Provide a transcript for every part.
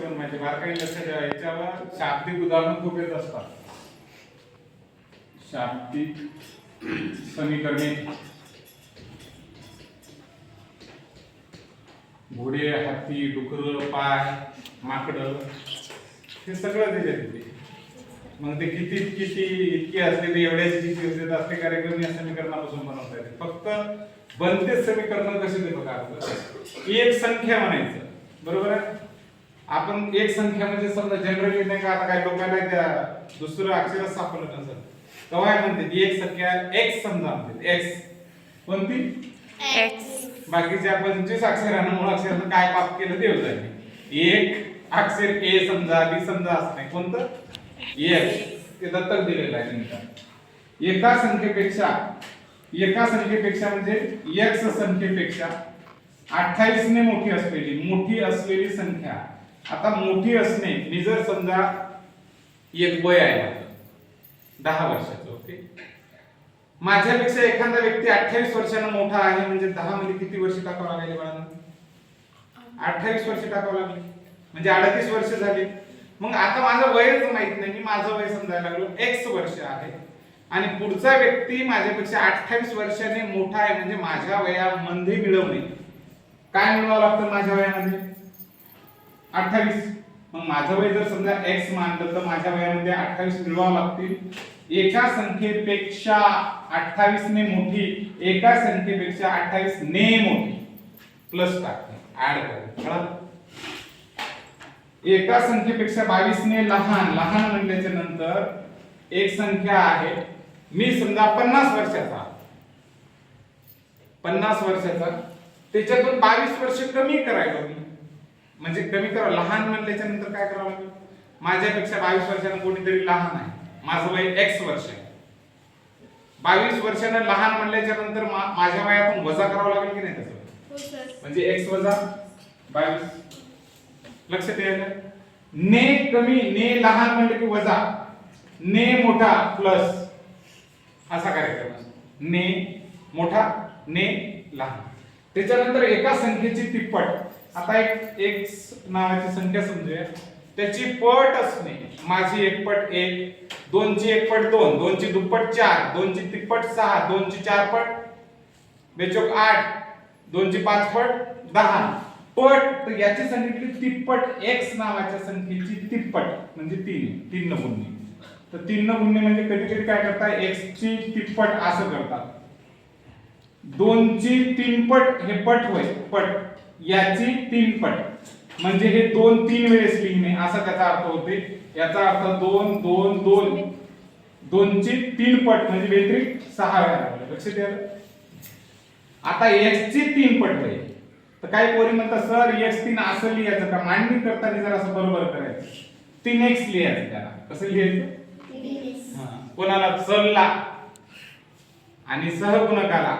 बनवायचे म्हणजे बारकाई लक्षात ठेवा याच्यावर शाब्दिक उदाहरण खूप येत असतात. शाब्दिक समीकरणे. घोडे हत्ती डुकर पाय माकड हे सगळं त्याच्यात मग ते किती किती इतकी असते ते एवढ्याच किती असते तर असले कार्यक्रम या समीकरणापासून बनवता येते. फक्त बनते समीकरण कसे ते बघा एक संख्या म्हणायचं. बरोबर आहे? आपण एक संख्या म्हणजे समजा जनरली नाही का आता काही लोकांना त्या दुसरं अक्षरच सापडलं नसेल तेव्हा म्हणते? एक संख्या एक्स समजा म्हणते. एक्स कोणती? बाकीच्या पंचवीस अक्षरानं मूळ अक्षरानं काय पाप केलं ते होतं. एक अक्षर ए समजा बी समजा असं नाही. कोणतं? एक ते दत्तक दिलेलं आहे निमित्त एका संख्येपेक्षा एका संख्येपेक्षा म्हणजे एक्स संख्येपेक्षा 28 ने मोठी असलेली मोठी असलेली संख्या. आता मोठी असणे मी जर समजा एक वय आहे दहा वर्षाचं ओके? माझ्यापेक्षा एखादा व्यक्ती अठ्ठावीस वर्षानं मोठा आहे म्हणजे दहा मध्ये किती वर्ष टाकावं लागेल बाळांना? अठ्ठावीस वर्ष टाकावं लागले. म्हणजे अडतीस वर्ष झाली. मग आता माझं वयच माहीत नाही मी माझं वय समजायला लागलो. एक्स वर्ष आहे. आणि पुढचा व्यक्ती माझ्यापेक्षा अठ्ठावीस वर्षाने मोठा आहे म्हणजे माझ्या वयामध्ये मिळवणे. काय मिळवावं लागतं माझ्या वयामध्ये? अठ्ठावीस. मग माझं वय जर समजा एक्स मानलं तर माझ्या वयामध्ये अठ्ठावीस मिळवावं लागतील. एका संख्येपेक्षा अठ्ठावीस ने मोठी एका संख्येपेक्षा अठ्ठावीस ने मोठी. प्लस टाकते. ऍड करते एका संख्येपेक्षा बावीस ने लहान लहान म्हणल्याच्या नंतर एक संख्या आहे. मी समजा पन्नास वर्षाचा पन्नास वर्षाचा. त्याच्यातून बावीस वर्ष कमी करायला मी म्हणजे कमी करा लहान म्हणल्याच्या नंतर काय करावं लागेल? माझ्यापेक्षा बावीस वर्षानं कोणीतरी लहान आहे. माझं वय एक्स वर्ष आहे. बावीस वर्षानं लहान म्हणल्याच्या नंतर माझ्या वयातून वजा करावं लागेल की नाही त्याचं? म्हणजे एक्स वजा बावीस. लक्षात यायला ने कमी ने लहान म्हणलं की वजा. ने मोठा प्लस असा कार्यक्रम असतो. ने मोठा ने लहान. त्याच्यानंतर एका संख्येची तिप्पट. आता एक एक नावाची संख्या समजूया. त्याची पट असणे माझी एक पट एक दोनची एक पट दोन दोनची दुप्पट चार दोनची तिप्पट सहा दोनची चार पट बेचोक आठ दोनची पाच पट दहा. पट तर याची सांगितली तिप्पट एक्स नावाच्या संख्येची तिप्पट म्हणजे तीन तीन नमुने. तर तीन नमुने म्हणजे कधी कधी काय करतात? एक्स ची तिप्पट असं करतात. दोनची तीन पट हे पट होय पट. याची तीन पट. म्हणजे हे दोन तीन वेळेस लिहिणे असा त्याचा अर्थ होते. याचा अर्थ दोन दोन दोन. दोनची तीन पट म्हणजे व्यतिरिक्त सहा वेळा लागले. लक्षात द्या. आता एक्स ची तीन पट आहे. तर काही पोरी म्हणतात सर एक्स तीन असं लिहायचं का? मांडणी करताना जरा असं बरोबर करायचं. तीन एक्स लिहायचं त्याला. कसं लिहायचं? कोणाला? चलला आणि सहगुणकाला.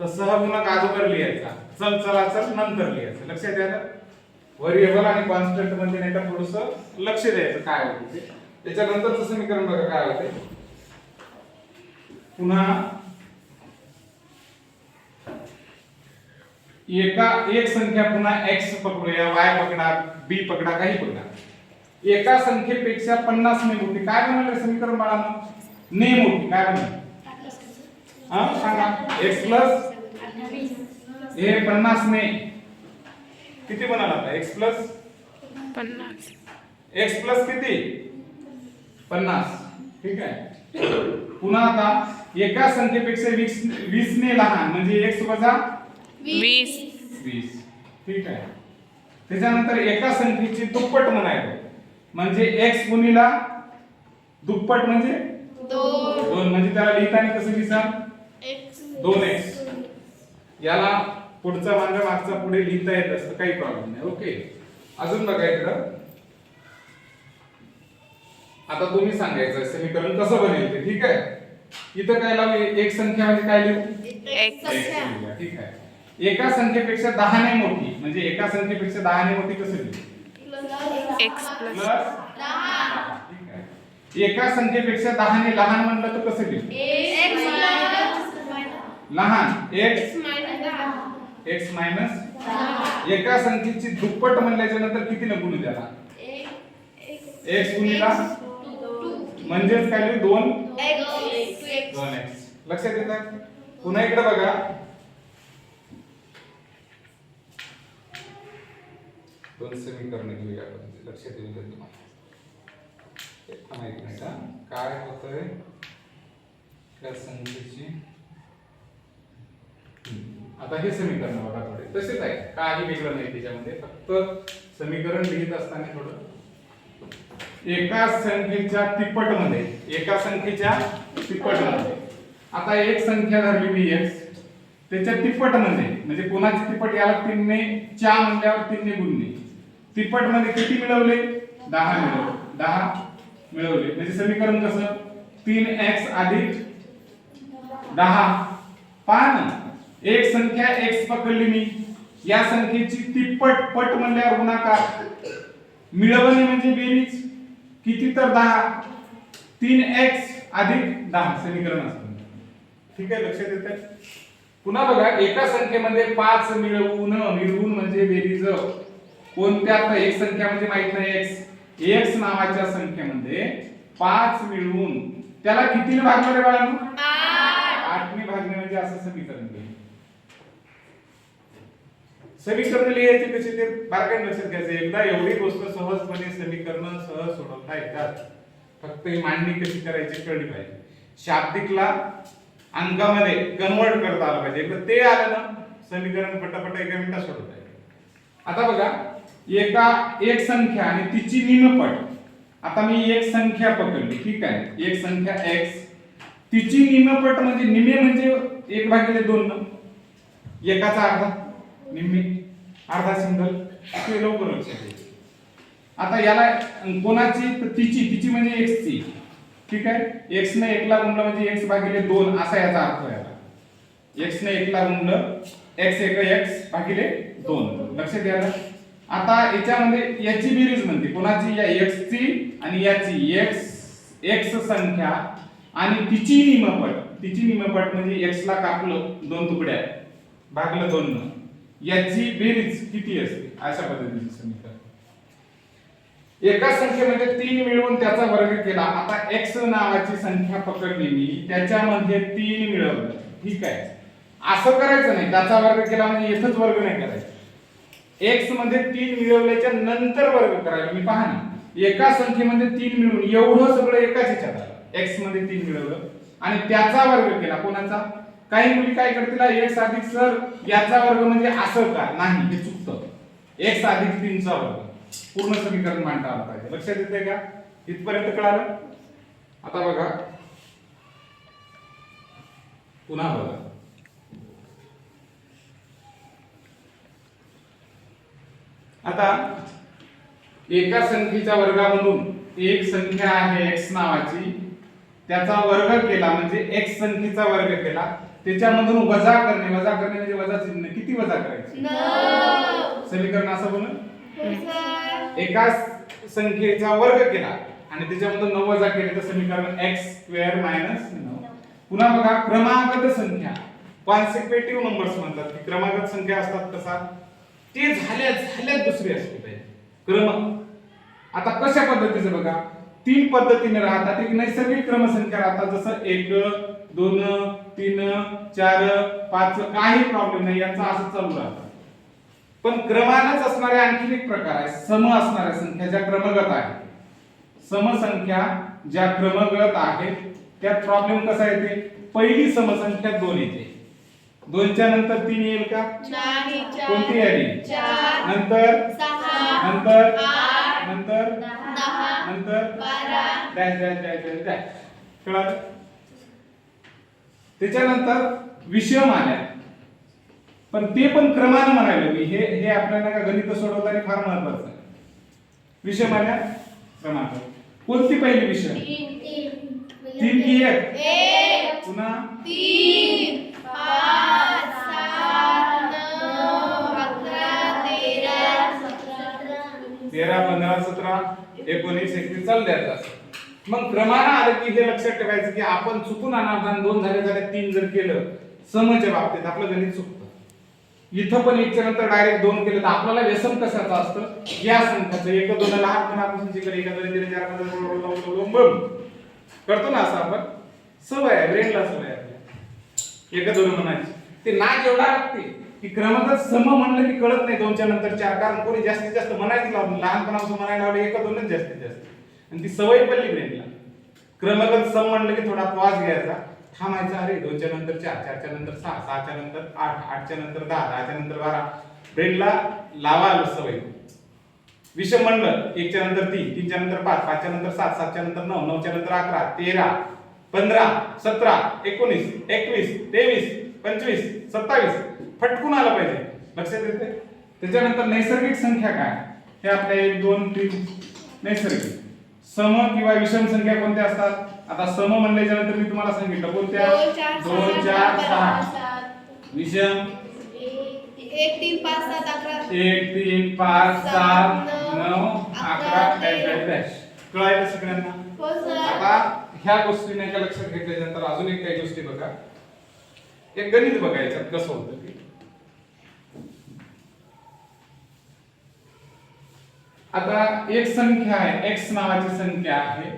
तर सहगुणक अगोदर लिहायचा. चल चला चल नंतर लिहायचं. लक्षात द्या व्हेरिएबल आणि कॉन्स्टंटमध्ये नाही तर थोडस लक्ष द्यायचं काय होते ते. त्याच्यानंतरचं समीकरण बघा काय होते पुन्हा एका एक संख्या पुन्हा एक्स पकडूया वाय पकडा बी पकडा काही पकडा एका संख्येपेक्षा पन्नास ने मोठी काय बनवलं समीकरण बाळांनो? ने मोठी काय बनवलं? हा सांगा. एक्स प्लस हे पन्नास ने. किती बनाला आता? एक्स प्लस पन्नास. एक्स प्लस किती? पन्नास. ठीक आहे. पुन्हा आता एका संख्येपेक्षा वीस वीस ने लहान म्हणजे एक्स वजा वीस. वीस. ठीक आहे. त्याच्यानंतर एका संख्येची दुप्पट म्हणायचं. म्हणजे एक्स गुणीला दुप्पट म्हणजे? दोन. म्हणजे त्याला लिहिताना कसं लिहिसा दोन एक्स याला पुढचा मागे मागचा पुढे लिहिता येत असतं काही प्रॉब्लेम नाही. ओके अजून बघा इकडं. आता तुम्ही सांगायचं समीकरण कसं बनेल ते ठीक आहे? इथं काय लावू? एक संख्या म्हणजे काय लिहू? ठीक आहे. एका संख्येपेक्षा दहाने मोठी म्हणजे एका संख्येपेक्षा दहाने मोठी कसं लिहू? एक्स प्लस एका संख्येपेक्षा दहाने लहान म्हणलं तर कसं लिहू? लहान. एक्स एक्स मायनस एका संख्येची दुप्पट म्हणल्याच्या नंतर किती न गुणू द्याला एक्स गुणिला म्हणजेच काय लिहू? दोन? दोन एक्स लक्षात येतात पुन्हा इकडे बघा. दोन समीकरण घेऊया आपण. लक्षात येईल का तुम्हाला. एक मिनिट हा. काय होतंय? त्या संख्येची. आता हे समीकरण बघा थोडे. तसेच आहे. काही वेगळं नाही त्याच्यामध्ये. फक्त समीकरण लिहित असताना थोडं. एका संख्येच्या तिप्पटमध्ये एका संख्येच्या तिप्पटमध्ये आता एक संख्या धरली मी एक्स त्याच्या तिप्पटमध्ये म्हणजे कोणाची तिप्पट? याला तीनने चार म्हणल्यावर तीनने गुणले तिप्पटमध्ये किती मिळवले? दहा मिळवले. दहा मिळवले. म्हणजे समीकरण कसं? तीन एक्स अधिक दहा. पहा ना. एक संख्या एक्स पकडली मी. या संख्येची तिप्पट पट म्हणल्यावर गुणाकार. मिळवणे म्हणजे बेरीज. किती तर दहा? तीन एक्स अधिक दहा. समीकरण असतं. ठीक आहे लक्षात येत पुन्हा बघा एका संख्येमध्ये पाच मिळवून मिळवून म्हणजे बेरीज. कोणत्या? एक संख्या म्हणजे माहीत नाही एक्स एक्स नावाच्या संख्येमध्ये पाच मिळवून. त्याला कितीने भागणार आहे बाळांनो? आठने भागणे म्हणजे असं समीकरण लिहिलं. समीकरण लिहायचे कसे ते बारकाईने लक्षात घ्यायचं. एकदा एवढी गोष्ट सहजपणे समीकरण सहज सोडवता येतात. फक्त ही मांडणी कशी करायची कळली पाहिजे. शाब्दिकला अंकामध्ये कन्वर्ट करता आलं पाहिजे. एकदा ते आलं ना समीकरण पटापट एका मिनिटात सोडवता येईल. आता बघा एका एक संख्या आणि तिची निमपट आता मी एक संख्या पकडली ठीक आहे. एक संख्या एक्स तिची निमपट म्हणजे निमे म्हणजे एक भागिले दोन ना? एकाचा अर्धा. निम्मे अर्धा सिंगल ते लवकर लक्षात येईल आता याला कोणाची तिची तिची म्हणजे एक्सची ठीक आहे? एक्स ने एकला गुणलं म्हणजे एक्स भागिले दोन असा याचा अर्थ याला. एक्स ने एकला गुणलं एक्स एक एक्स भागिले दोन. लक्षात घ्या आता याच्यामध्ये याची बेरीज म्हणते. कोणाची? या एक्स ची आणि याची एक्स एक्स संख्या आणि तिची निमपट तिची निमपट म्हणजे एक्सला ला कापलं दोन तुकड्या. भागलं दोन. याची बेरीज किती असते? अशा पद्धतीचे समीकरण. एका संख्येमध्ये तीन मिळवून त्याचा वर्ग केला. आता एक्स नावाची संख्या पकडली मी त्याच्यामध्ये तीन मिळवलं. ठीक आहे. असं करायचं नाही. त्याचा वर्ग केला म्हणजे येथच वर्ग नाही करायचा. एक्समध्ये तीन मिळवल्याच्या नंतर वर्ग करायला मी पहा ना एका संख्येमध्ये तीन मिळवून एवढं सगळं एकाच ह्याच्यात आलं. एक्समध्ये तीन मिळवलं आणि त्याचा वर्ग केला. कोणाचा? काही मुली काय करतील एक्स अधिक सर याचा वर्ग म्हणजे असं का? नाही हे चुकतं. एक्स अधिक तीनचा वर्ग. पूर्ण समीकरण मांडता आलं पाहिजे. लक्षात येते का? इथपर्यंत कळालं? आता बघा. पुन्हा बघा. आता एका संख्येच्या वर्गामधून एक संख्या आहे एक्स नावाची. त्याचा वर्ग केला म्हणजे एक्स संख्येचा वर्ग केला. त्याच्यामधून वजा करणे वजा करणे म्हणजे वजा चिन्ह. किती वजा करायचे? समीकरण असं बनलं? एका संख्येचा वर्ग केला आणि त्याच्यामधून नऊ वजा केले तर समीकरण x स्क्वेअर मायनस पुन्हा बघा क्रमागत संख्या. कॉन्सिक्वेटिव्ह नंबर्स म्हणतात की क्रमागत संख्या असतात कसा ते झाल्या झाल्या दुसरी असली पाहिजे. क्रम. आता कशा पद्धतीचं बघा? तीन पद्धतीने राहतात. एक नैसर्गिक क्रमसंख्या राहतात. जसं एक दोन तीन चार पाच काही प्रॉब्लेम नाही. यांचा असं चालू राहतं. पण क्रमानच असणारे आणखी एक प्रकार आहे. सम असणाऱ्या संख्या ज्या क्रमगत आहेत. समसंख्या ज्या क्रमगत आहेत त्यात प्रॉब्लेम कसा येते? पहिली समसंख्या दोन येते. दोनच्या नंतर तीन येईल का? कोणती आली? नंतर? नंतर? नंतर नंतर dash dash dash dash dash कळालं त्याच्यानंतर विषम आल्या पण ते पण क्रमानं म्हणायला मी. हे हे आपल्याला का गणित सोडवताना फार महत्वाचं आहे. विषम आल्या क्रमांक. कोणती पहिली विषम तीन की एक. पुन्हा? तेरा पंधरा सतरा एकोणीस एकवीस चालले आता असं. मग क्रमानं आलं की हे लक्षात ठेवायचं की आपण चुकून अनावधान दोन झाले झाले तीन जर केलं समच्या बाबतीत आपलं गणित चुकतं. इथं पण एकच्या नंतर डायरेक्ट दोन केलं तर आपल्याला व्यसन कशाचं असतं? या संख्याचं. एक दोन लहानपणापासून शिकले एका दोन तीन चार पंधरा करतो ना असं आपण? सवय आहे ब्रेनला सवय आहे आपल्या. एक दोन म्हणायची. ते ना एवढा लागते की क्रमांक सम म्हणलं की कळत नाही दोनच्या नंतर चार कारण कोणी जास्तीत जास्त म्हणायचं लावलं लहानपणापासून म्हणायला लावलं एका दोनच जास्तीत जास्त. आणि ती सवय पडली ब्रेनला. क्रमांक सम म्हणलं की थोडा पॉज घ्यायचा. थांबायचा अरे दोनच्या नंतर चार चारच्या नंतर सहा सहाच्या नंतर आठ आठच्या नंतर दहा दहाच्या नंतर बारा. ब्रेनला लावायला सवय. विषम म्हणलं एकच्या नंतर तीन तीनच्या नंतर पाच पाचच्या नंतर सात सातच्या नंतर नऊ नऊच्या नंतर अकरा तेरा पंधरा सतरा एकोणीस एकवीस तेवीस पंचवीस सत्तावीस. फटकून आलं पाहिजे. लक्षात येते त्याच्यानंतर नैसर्गिक संख्या काय? हे आपल्या एक दोन तीन. नैसर्गिक. सम किंवा विषम संख्या कोणत्या असतात? आता सम म्हणल्याच्या नंतर मी तुम्हाला सांगितलं. कोणत्या? दोन चार सहा विषम. एक तीन पाच सात अकरा. एक तीन पाच सात नऊ अकरा डॅश कळायला सगळ्यांना? हो आता ह्या गोष्टी नाही का लक्षात घेतल्यानंतर अजून एक काही गोष्टी बघा. एक गणित बघायचं कसं होतं ते. आता एक संख्या आहे एक्स नावाची संख्या आहे.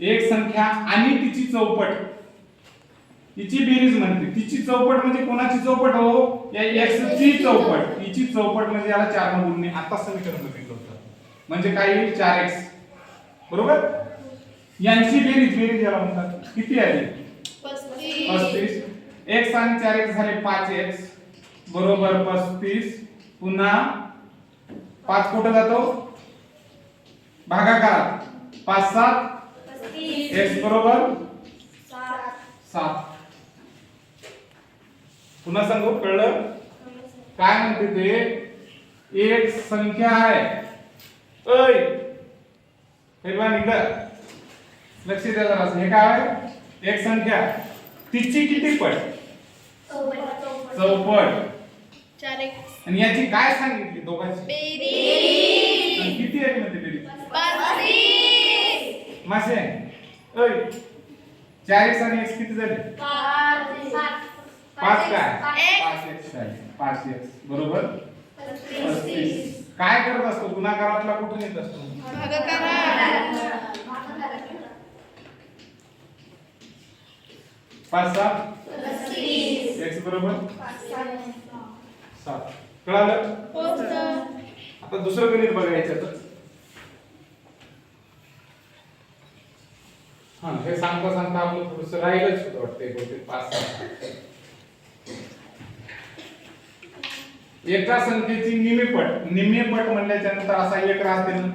एक संख्या आणि तिची चौपट. हिची बेरीज म्हणते. तिची चौपट म्हणजे कोणाची चौपट हो? या एक्स ची चौपट. हिची चौपट म्हणजे याला चार न गुणणे आता समीकरण बघितलं होतं. म्हणजे काय येईल? चार एक्स बरोबर? यांची बेरीज बेरीज याला म्हणतात. किती आली? पस्तीस. एक्स आणि चार एक्स झाले पाच एक्स बरोबर पस्तीस. पुन्हा पाच कुठं जातो? भागाकारात. पाच सात. एक्स बरोबर? सात. पुन्हा सांगू कळलं? काय म्हणते ते? एक संख्या आहे. ऐ! हे बघा निघलं लक्ष द्या जरा हे काय आहे? एक संख्या. तिची किती पट? चौपट. चार. एक आणि याची काय सांगितली दोघांची? बेरीज आणि किती आहे म्हणते बेरीज पस्तीस. मासे. चार एक्स आणि एक्स किती झाले? पाच काय? पाच. एक्स झाले पाच एक्स बरोबर? पस्तीस. काय करत असतो? गुन्हागारातला कुठून येत असतो? पाच सात. एक्स बरोबर? सात. कळालं? आता दुसरं गणित बघायचं तर. हा हे सांगता सांगता आपलं थोडस राहिलंच होतं वाटतंय बहुतेक पाच सहा. एका संख्येची निम्मेपट. निम्मेपट म्हणल्याच्या नंतर असा एक राहते ना.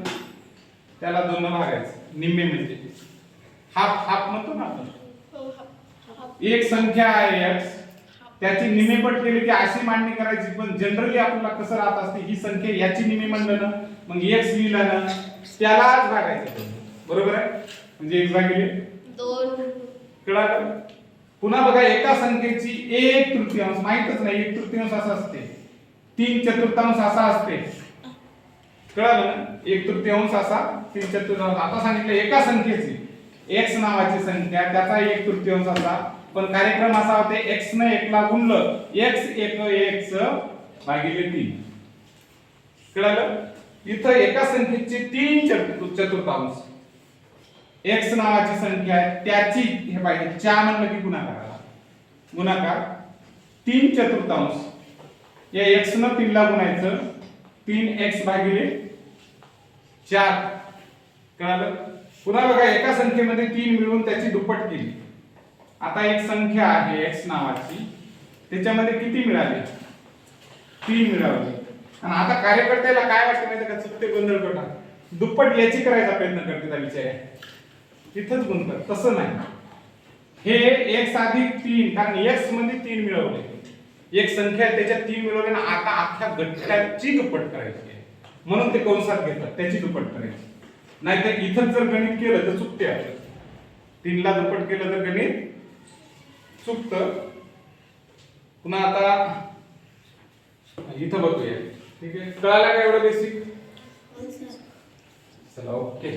त्याला दोन भागायचं. निम्मे म्हणजे. हाफ हाफ म्हणतो ना आपण. हो, एक संख्या आहे x. त्याची निमेपट केली की अशी मांडणी करायची पण जनरली आपल्याला कसं राहत असते ही संख्या याची निमे म्हणलं ना मग x लिहिला ना त्यालाच भागायचं बरोबर आहे? म्हणजे x भागिले दोन. कळालं? पुन्हा बघा एका संख्येची एक तृतीयांश माहितच नाही एक तृतीयांश असा असते. तीन चतुर्थांश असा असते. कळालं ना? एक तृतीयांश असा तीन चतुर्थांश आता सांगितलं एका संख्येची. एक्स नावाची संख्या त्याचा एक तृतीयांश असा. पण कार्यक्रम असा होते एक्स न एकला गुणलं एक्स एक एक्स भागिले तीन. कळालं? इथं एका संख्येचे तीन चतु- चतुर्थांश. एक्स नावाची संख्या आहे त्याची हे पाहिजे. च्या म्हणलं की गुणाकाराला गुणाकार तीन चतुर्थांश. या एक्स न तीनला गुणायचं तीन एक्स भागिले चार. कळालं? पुन्हा बघा एका संख्येमध्ये तीन मिळून त्याची दुप्पट केली. आता एक संख्या आहे एक्स नावाची. त्याच्यामध्ये किती मिळाले? तीन मिळाले. आणि आता कार्यकर्त्याला काय वाटतं माहिती का? चुकते गोंधळ कटा दुप्पट याची करायचा प्रयत्न करते विचार आहे तिथंच गुंतत तसं नाही. हे एक्स अधिक तीन कारण एक्समध्ये तीन मिळवले. एक संख्या त्याच्यात तीन मिळवले ना आता अख्ख्या गट्ट्याची दुप्पट करायची आहे. म्हणून ते कंसात घेतात. त्याची दुप्पट करायची. नाहीतर इथंच जर गणित केलं तर चुकते आपलं. तीनला दुप्पट केलं तर गणित चुकत पुन्हा आता इथं बघूया. ठीक आहे? कळालं का एवढं बेसिक चला ओके